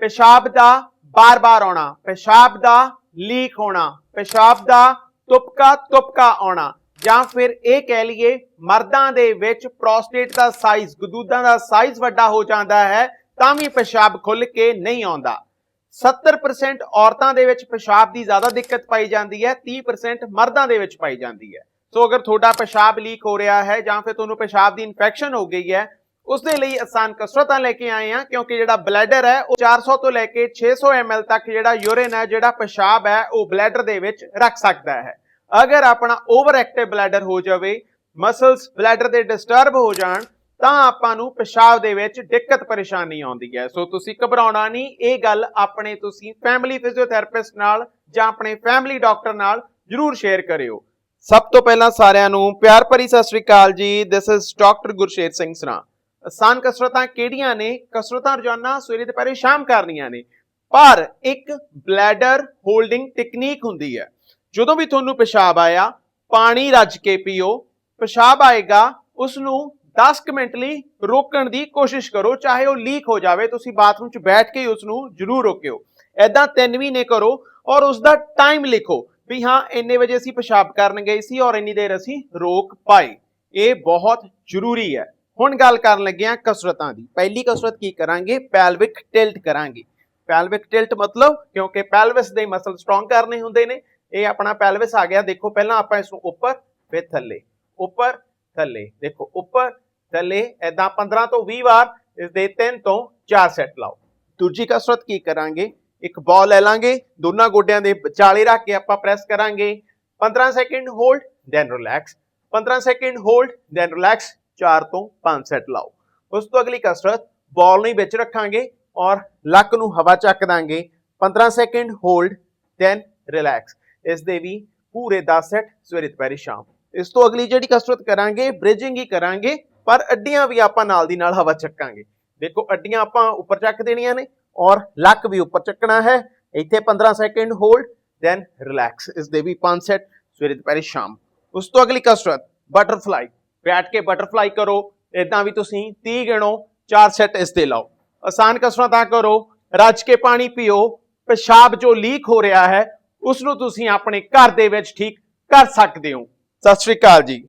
ਪਿਸ਼ਾਬ ਦਾ ਬਾਰ-ਬਾਰ ਆਉਣਾ, ਪਿਸ਼ਾਬ ਦਾ ਲੀਕ ਹੋਣਾ, ਪਿਸ਼ਾਬ ਦਾ ਤੁਪਕਾ ਤੁਪਕਾ ਆਉਣਾ, ਜਾਂ ਫਿਰ ਇਹ ਕਹਿ ਲਈਏ ਮਰਦਾਂ ਦੇ ਵਿੱਚ ਪ੍ਰੋਸਟੇਟ ਦਾ ਸਾਈਜ਼ ਗਦੂਦਾਂ ਦਾ ਸਾਈਜ਼ ਵੱਡਾ ਹੋ ਜਾਂਦਾ ਹੈ, ਤਾਂ ਵੀ ਪਿਸ਼ਾਬ ਖੁੱਲ ਕੇ ਨਹੀਂ ਆਉਂਦਾ। 70% ਔਰਤਾਂ ਦੇ ਵਿੱਚ ਪਿਸ਼ਾਬ ਦੀ ਜ਼ਿਆਦਾ ਦਿੱਕਤ ਪਾਈ ਜਾਂਦੀ ਹੈ 30% ਮਰਦਾਂ ਦੇ ਵਿੱਚ ਪਾਈ ਜਾਂਦੀ ਹੈ। ਸੋ ਅਗਰ ਤੁਹਾਡਾ ਪਿਸ਼ਾਬ ਲੀਕ ਹੋ ਰਿਹਾ ਹੈ ਜਾਂ ਫਿਰ ਤੁਹਾਨੂੰ ਪਿਸ਼ਾਬ ਦੀ ਇਨਫੈਕਸ਼ਨ ਹੋ ਗਈ ਹੈ ਉਸ ਦੇ ਲਈ ਆਸਾਨ ਕਸਰਤਾਂ ਲੈ ਕੇ ਆਏ ਹਾਂ, ਕਿਉਂਕਿ ਜਿਹੜਾ ਬਲੈਡਰ ਹੈ, ਉਹ 400 ਤੋਂ ਲੈ ਕੇ 600 ml ਤੱਕ ਜਿਹੜਾ ਯੂਰਿਨ ਹੈ, ਜਿਹੜਾ ਪਿਸ਼ਾਬ ਹੈ, ਉਹ ਬਲੈਡਰ ਦੇ ਵਿੱਚ ਰੱਖ ਸਕਦਾ ਹੈ। ਅਗਰ ਆਪਣਾ ਓਵਰ ਐਕਟਿਵ ਬਲੈਡਰ ਹੋ ਜਾਵੇ ਮਸਲਸ ਬਲੈਡਰ ਦੇ ਡਿਸਟਰਬ ਹੋ ਜਾਣ, ਤਾਂ ਆਪਾਂ ਨੂੰ ਪਿਸ਼ਾਬ ਦੇ ਵਿੱਚ ਦਿੱਕਤ ਪਰੇਸ਼ਾਨੀ ਆਉਂਦੀ ਹੈ। ਸੋ ਤੁਸੀਂ ਘਬਰਾਉਣਾ ਨਹੀਂ, ਇਹ ਗੱਲ ਆਪਣੇ ਤੁਸੀਂ ਫੈਮਿਲੀ ਫਿਜ਼ੀਓਥੈਰੇਪਿਸਟ ਨਾਲ ਜਾਂ ਆਪਣੇ ਫੈਮਿਲੀ ਡਾਕਟਰ ਨਾਲ ਜਰੂਰ ਸ਼ੇਅਰ ਕਰਿਓ। ਸਭ ਤੋਂ ਪਹਿਲਾਂ ਸਾਰਿਆਂ ਨੂੰ ਪਿਆਰ ਭਰੀ ਸਤਿ ਸ੍ਰੀ ਅਕਾਲ ਜੀ। This is doctor Gursher Singh Sra ਆਸਾਨ ਕਸਰਤਾਂ ਕਿਹੜੀਆਂ ਨੇ? ਕਸਰਤਾਂ ਰੋਜ਼ਾਨਾ ਸਵੇਰੇ ਦੁਪਹਿਰੇ ਸ਼ਾਮ ਕਰਨੀਆਂ ਨੇ। ਪਰ ਇੱਕ ਬਲੈਡਰ ਹੋਲਡਿੰਗ ਟੈਕਨੀਕ ਹੁੰਦੀ ਹੈ। ਜਦੋਂ ਵੀ ਤੁਹਾਨੂੰ ਪਿਸ਼ਾਬ ਆਇਆ, ਪਾਣੀ ਰੱਜ ਕੇ ਪੀਓ। ਪਿਸ਼ਾਬ ਆਏਗਾ ਉਸ ਨੂੰ 10 ਕੁ ਮਿੰਟ ਲਈ ਰੋਕਣ ਦੀ ਕੋਸ਼ਿਸ਼ ਕਰੋ। ਚਾਹੇ ਉਹ ਲੀਕ ਹੋ ਜਾਵੇ, ਤੁਸੀਂ ਬਾਥਰੂਮ 'ਚ ਬੈਠ ਕੇ ਹੀ ਉਸ ਨੂੰ ਜ਼ਰੂਰ ਰੋਕਿਓ। ਐਦਾਂ ਤਿੰਨ ਮਹੀਨੇ ਕਰੋ ਔਰ ਉਸ ਦਾ ਟਾਈਮ ਲਿਖੋ ਵੀ ਹਾਂ, ਇੰਨੇ ਵਜੇ ਅਸੀਂ ਪਿਸ਼ਾਬ ਕਰਨ ਗਏ ਸੀ ਔਰ ਇੰਨੀ ਦੇਰ ਅਸੀਂ ਰੋਕ ਪਾਏ। ਇਹ ਬਹੁਤ ਜ਼ਰੂਰੀ ਹੈ। ਹੁਣ ਗੱਲ ਕਰਨ ਲੱਗੇ ਹਾਂ ਕਸਰਤਾਂ ਦੀ। ਪਹਿਲੀ ਕਸਰਤ ਕੀ ਕਰਾਂਗੇ? ਪੈਲਵਿਕ ਟਿਲਟ ਕਰਾਂਗੇ। ਪੈਲਵਿਕ ਟਿਲਟ ਮਤਲਬ ਕਿਉਂਕਿ ਪੈਲਵਿਸ ਦੇ ਮਸਲ ਸਟਰੋਂਗ ਕਰਨੇ ਹੁੰਦੇ ਨੇ। ਇਹ ਆਪਣਾ ਪੈਲਵਿਸ ਆ ਗਿਆ। ਦੇਖੋ, ਪਹਿਲਾਂ ਆਪਾਂ ਇਸ ਨੂੰ ਉੱਪਰ ਫਿਰ ਥੱਲੇ। ਉੱਪਰ, ਥੱਲੇ। ਦੇਖੋ, ਉੱਪਰ, ਥੱਲੇ ਐਦਾਂ 15 ਤੋਂ 20 ਵਾਰ ਇਸ ਦੇ 3 ਤੋਂ 4 ਸੈੱਟ ਲਾਓ। ਦੂਜੀ ਕਸਰਤ ਕੀ ਕਰਾਂਗੇ? ਇੱਕ ਬਾਲ ਲੈ ਲਾਂਗੇ। ਦੋਨਾਂ ਗੋਡਿਆਂ ਦੇ ਵਿਚਾਲੇ ਰੱਖ ਕੇ ਆਪਾਂ ਪ੍ਰੈਸ ਕਰਾਂਗੇ। 15 second hold then relax 15 second hold then relax 4 ਤੋਂ 5 ਸੈੱਟ ਲਾਓ। ਉਸ ਤੋਂ ਅਗਲੀ ਕਸਰਤ ਬਾਲ ਨੂੰ ਵਿੱਚ ਰੱਖਾਂਗੇ ਔਰ ਲੱਕ ਨੂੰ ਹਵਾ ਚੱਕ ਦਾਂਗੇ। 15 ਸੈਕਿੰਡ ਹੋਲਡ ਦੈਨ ਰਿਲੈਕਸ ਇਸ ਦੇ ਵੀ ਪੂਰੇ 10 ਸੈੱਟ ਸਵੇਰੇ ਦੁਪਹਿਰੇ ਸ਼ਾਮ। ਇਸ ਤੋਂ ਅਗਲੀ ਜਿਹੜੀ ਕਸਰਤ ਕਰਾਂਗੇ ਬ੍ਰਿਜਿੰਗ ਹੀ ਕਰਾਂਗੇ, ਪਰ ਅੱਡੀਆਂ ਵੀ ਆਪਾਂ ਨਾਲ ਦੀ ਨਾਲ ਹਵਾ ਚੱਕਾਂਗੇ। ਦੇਖੋ, ਅੱਡੀਆਂ ਆਪਾਂ ਉੱਪਰ ਚੱਕ ਦੇਣੀਆਂ ਨੇ ਔਰ ਲੱਕ ਵੀ ਉੱਪਰ ਚੱਕਣਾ ਹੈ। ਇੱਥੇ 15 ਸੈਕਿੰਡ ਹੋਲਡ ਦੈਨ ਰਿਲੈਕਸ ਇਸ ਦੇ ਵੀ 5 ਸੈੱਟ ਸਵੇਰੇ ਦੁਪਹਿਰੇ ਸ਼ਾਮ। ਉਸ ਤੋਂ ਅਗਲੀ ਕਸਰਤ ਬਟਰਫਲਾਈ ਬੈਠ ਕੇ ਬਟਰਫਲਾਈ ਕਰੋ ਇਦਾਂ ਵੀ ਤੁਸੀਂ 30 ਗਿਣੋ 4 ਸੈੱਟ ਇਸ ਦੇ ਲਾਓ। ਆਸਾਨ ਕਸਰਤਾਂ ਕਰੋ, ਰੱਜ ਕੇ ਪਾਣੀ ਪੀਓ, ਪਿਸ਼ਾਬ ਜੋ ਲੀਕ ਹੋ ਰਿਹਾ ਹੈ ਉਸ ਨੂੰ ਤੁਸੀਂ ਆਪਣੇ ਘਰ ਦੇ ਵਿੱਚ ਠੀਕ ਕਰ ਸਕਦੇ ਹੋ। ਸਤਿ ਸ਼੍ਰੀ ਅਕਾਲ ਜੀ।